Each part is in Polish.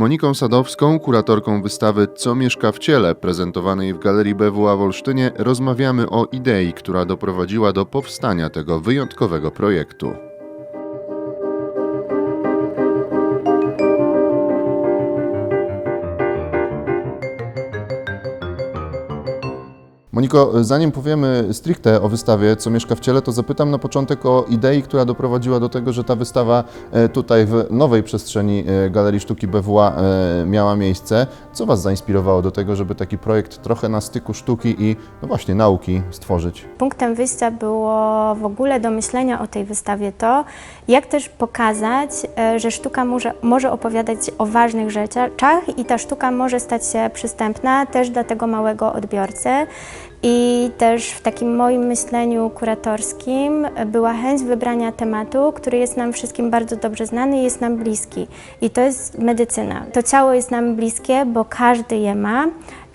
Moniką Sadowską, kuratorką wystawy Co mieszka w ciele, prezentowanej w Galerii BWA w Olsztynie, rozmawiamy o idei, która doprowadziła do powstania tego wyjątkowego projektu. Moniko, zanim powiemy stricte o wystawie Co mieszka w ciele, to zapytam na początek o idei, która doprowadziła do tego, że ta wystawa e, tutaj w nowej przestrzeni e, Galerii Sztuki BWA e, miała miejsce. Co Was zainspirowało do tego, żeby taki projekt trochę na styku sztuki i no właśnie nauki stworzyć? Punktem wyjścia było w ogóle do myślenia o tej wystawie to, jak też pokazać, że sztuka może, może opowiadać o ważnych rzeczach i ta sztuka może stać się przystępna też dla tego małego odbiorcy. I też w takim moim myśleniu kuratorskim była chęć wybrania tematu, który jest nam wszystkim bardzo dobrze znany i jest nam bliski. I to jest medycyna. To ciało jest nam bliskie, bo każdy je ma.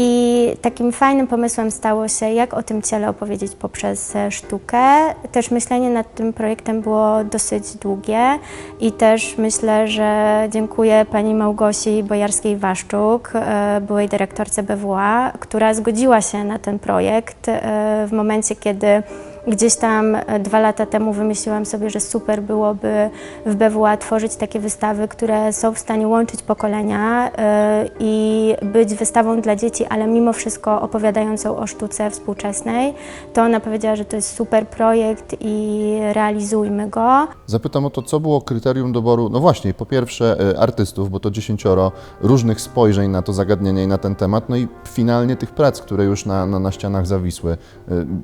I takim fajnym pomysłem stało się, jak o tym ciele opowiedzieć poprzez e, sztukę. Też myślenie nad tym projektem było dosyć długie i też myślę, że dziękuję pani Małgosi Bojarskiej-Waszczuk, e, byłej dyrektorce BWA, która zgodziła się na ten projekt e, w momencie, kiedy Gdzieś tam e, dwa lata temu wymyśliłam sobie, że super byłoby w BWA tworzyć takie wystawy, które są w stanie łączyć pokolenia e, i być wystawą dla dzieci, ale mimo wszystko opowiadającą o sztuce współczesnej. To ona powiedziała, że to jest super projekt i realizujmy go. Zapytam o to, co było kryterium doboru, no właśnie, po pierwsze e, artystów, bo to dziesięcioro różnych spojrzeń na to zagadnienie i na ten temat, no i finalnie tych prac, które już na, na, na ścianach zawisły.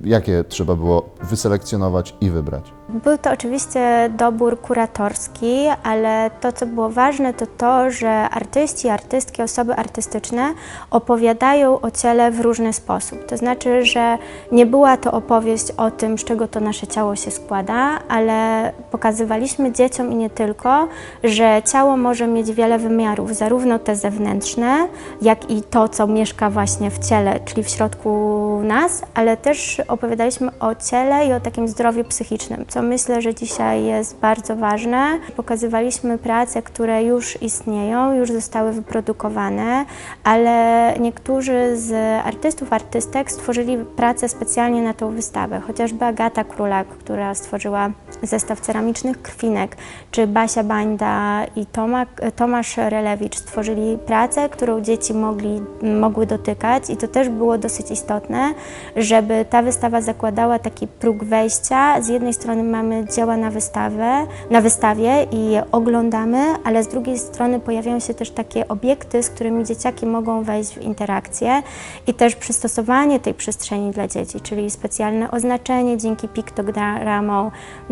Jakie trzeba było wyselekcjonować i wybrać? Był to oczywiście dobór kuratorski, ale to, co było ważne, to to, że artyści, artystki, osoby artystyczne opowiadają o ciele w różny sposób. To znaczy, że nie była to opowieść o tym, z czego to nasze ciało się składa, ale pokazywaliśmy dzieciom i nie tylko, że ciało może mieć wiele wymiarów, zarówno te zewnętrzne, jak i to, co mieszka właśnie w ciele, czyli w środku nas, ale też opowiadaliśmy o ciele i o takim zdrowiu psychicznym, co myślę, że dzisiaj jest bardzo ważne. Pokazywaliśmy prace, które już istnieją, już zostały wyprodukowane, ale niektórzy z artystów, artystek stworzyli pracę specjalnie na tą wystawę. Chociażby Agata Królak, która stworzyła zestaw ceramicznych krwinek, czy Basia Bańda i Toma, Tomasz Relewicz stworzyli pracę, którą dzieci mogli, mogły dotykać i to też było dosyć istotne, żeby ta wystawa zakładała taki próg wejścia. Z jednej strony mamy dzieła na wystawę, na wystawie i je oglądamy, ale z drugiej strony pojawiają się też takie obiekty, z którymi dzieciaki mogą wejść w interakcję i też przystosowanie tej przestrzeni dla dzieci, czyli specjalne oznaczenie dzięki piktogramom.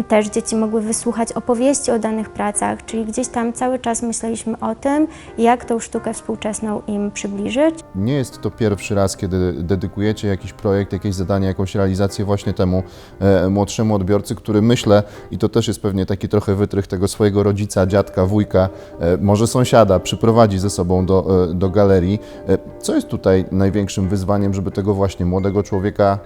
Też dzieci mogły wysłuchać opowieści o danych pracach, czyli gdzieś tam cały czas myśleliśmy o tym, jak tą sztukę współczesną im przybliżyć. Nie jest to pierwszy raz, kiedy dedykujecie jakiś projekt, jakieś zadanie, jakąś realizację właśnie temu e, młodszemu odbiorcy, który myślę, i to też jest pewnie taki trochę wytrych tego swojego rodzica, dziadka, wujka, e, może sąsiada, przyprowadzi ze sobą do, e, do galerii. E, co jest tutaj największym wyzwaniem, żeby tego właśnie młodego człowieka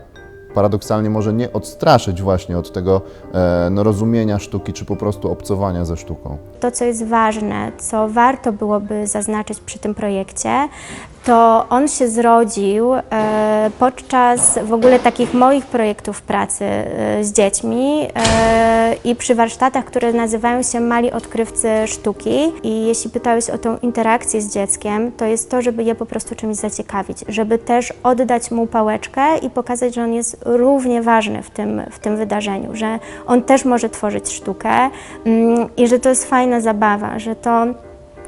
paradoksalnie może nie odstraszyć właśnie od tego e, no, rozumienia sztuki, czy po prostu obcowania ze sztuką? To, co jest ważne, co warto byłoby zaznaczyć przy tym projekcie, to on się zrodził e, podczas w ogóle takich moich projektów pracy e, z dziećmi i przy warsztatach, które nazywają się Mali Odkrywcy Sztuki. I jeśli pytałeś o tą interakcję z dzieckiem, to jest to, żeby je po prostu czymś zaciekawić, żeby też oddać mu pałeczkę i pokazać, że on jest równie ważny w tym, w tym wydarzeniu, że on też może tworzyć sztukę mm, i że to jest fajna zabawa, że to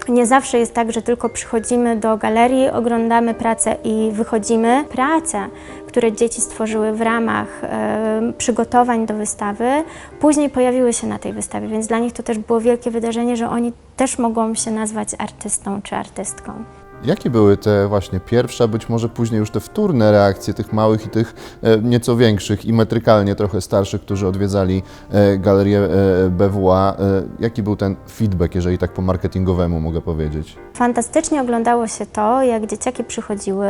nie zawsze jest tak, że tylko przychodzimy do galerii, oglądamy pracę i wychodzimy. Prace, które dzieci stworzyły w ramach e, przygotowań do wystawy, później pojawiły się na tej wystawie, więc dla nich to też było wielkie wydarzenie, że oni też mogą się nazwać artystą czy artystką. Jakie były te właśnie pierwsze, a być może później już te wtórne reakcje tych małych i tych e, nieco większych i metrykalnie trochę starszych, którzy odwiedzali e, galerię e, BWA? Jaki był ten feedback, jeżeli tak po marketingowemu mogę powiedzieć? Fantastycznie oglądało się to, jak dzieciaki przychodziły,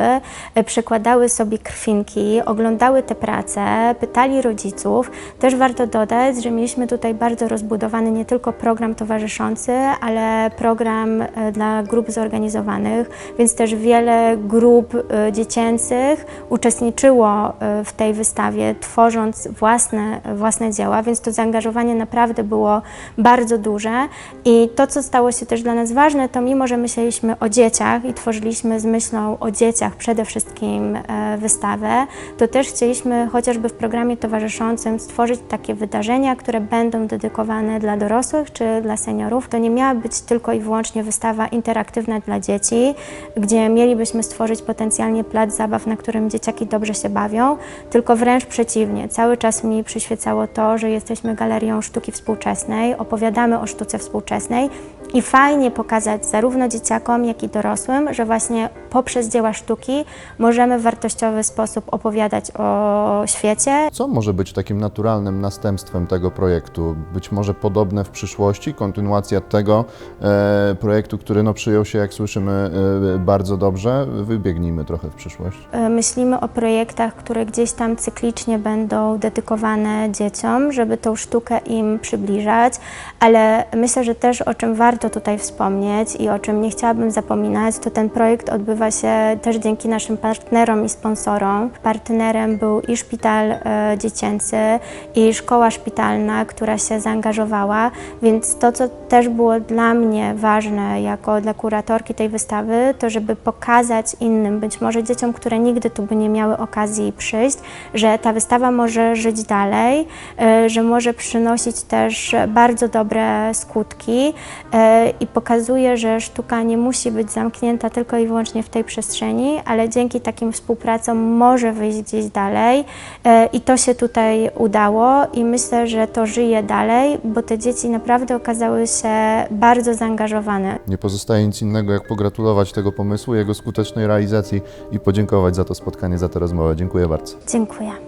przekładały sobie krwinki, oglądały te prace, pytali rodziców. Też warto dodać, że mieliśmy tutaj bardzo rozbudowany nie tylko program towarzyszący, ale program dla grup zorganizowanych, więc też wiele grup e, dziecięcych uczestniczyło e, w tej wystawie, tworząc własne, własne dzieła, więc to zaangażowanie naprawdę było bardzo duże. I to, co stało się też dla nas ważne, to mimo, że myśleliśmy o dzieciach i tworzyliśmy z myślą o dzieciach przede wszystkim e, wystawę, to też chcieliśmy chociażby w programie towarzyszącym stworzyć takie wydarzenia, które będą dedykowane dla dorosłych czy dla seniorów. To nie miała być tylko i wyłącznie wystawa interaktywna dla dzieci, gdzie mielibyśmy stworzyć potencjalnie plac zabaw, na którym dzieciaki dobrze się bawią, tylko wręcz przeciwnie. Cały czas mi przyświecało to, że jesteśmy galerią sztuki współczesnej, opowiadamy o sztuce współczesnej i fajnie pokazać zarówno dzieciakom, jak i dorosłym, że właśnie poprzez dzieła sztuki możemy w wartościowy sposób opowiadać o świecie, Co może być takim naturalnym następstwem tego projektu? Być może podobne w przyszłości, kontynuacja tego e, projektu, który no, przyjął się, jak słyszymy, e, bardzo dobrze. Wybiegnijmy trochę w przyszłość. E, Myślimy o projektach, które gdzieś tam cyklicznie będą dedykowane dzieciom, żeby tą sztukę im przybliżać, ale myślę, że też o czym warto tutaj wspomnieć i o czym nie chciałabym zapominać, to ten projekt odbywa się też dzięki naszym partnerom i sponsorom. Partnerem był i szpital e, dziecięcy, i szkoła szpitalna, która się zaangażowała, więc to, co też było dla mnie ważne jako dla kuratorki tej wystawy, to żeby pokazać innym, być może dzieciom, które nigdy tu by nie miały okazji przyjść, że ta wystawa może żyć dalej, e, że może przynosić też bardzo dobre skutki e, i pokazuje, że sztuka nie musi być zamknięta tylko i wyłącznie w tej przestrzeni, ale dzięki takim współpracom może wyjść gdzieś dalej e, i to się tutaj udało i myślę, że to żyje dalej, bo te dzieci naprawdę okazały się bardzo zaangażowane. Nie pozostaje nic innego, jak pogratulować tego pomysłu, jego skutecznej realizacji i podziękować za to spotkanie, za tę rozmowę. Dziękuję bardzo. Dziękuję.